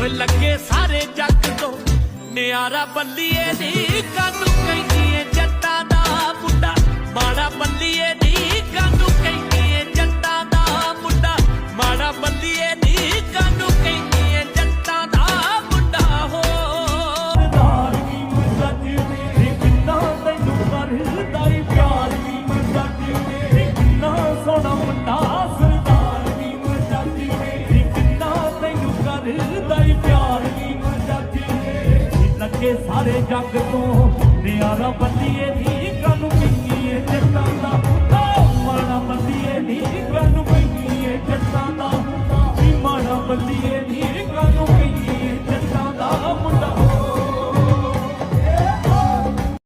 ਓਏ ਲੱਗੇ ਸਾਰੇ ਜੱਗ ਤੋਂ। ਨਿਆਰਾ ਬੱਲੀਏ ਦੀ ਕੰਨ ਕਹਿੰਦਾ ਕੇ ਸਾਰੇ ਜੱਗ ਤੋਂ। ਨਿਆਰਾ ਬੱਲੀਏ ਦੀ ਗੱਲ ਪਈਏ ਜੱਟਾਂ ਦਾ ਮਾਣਾ ਬੱਲੀਏ ਦੀ ਗੱਲ ਪਈਏ ਜੱਟਾਂ ਦਾ ਮਾਣਾ ਬੱਲੀਏ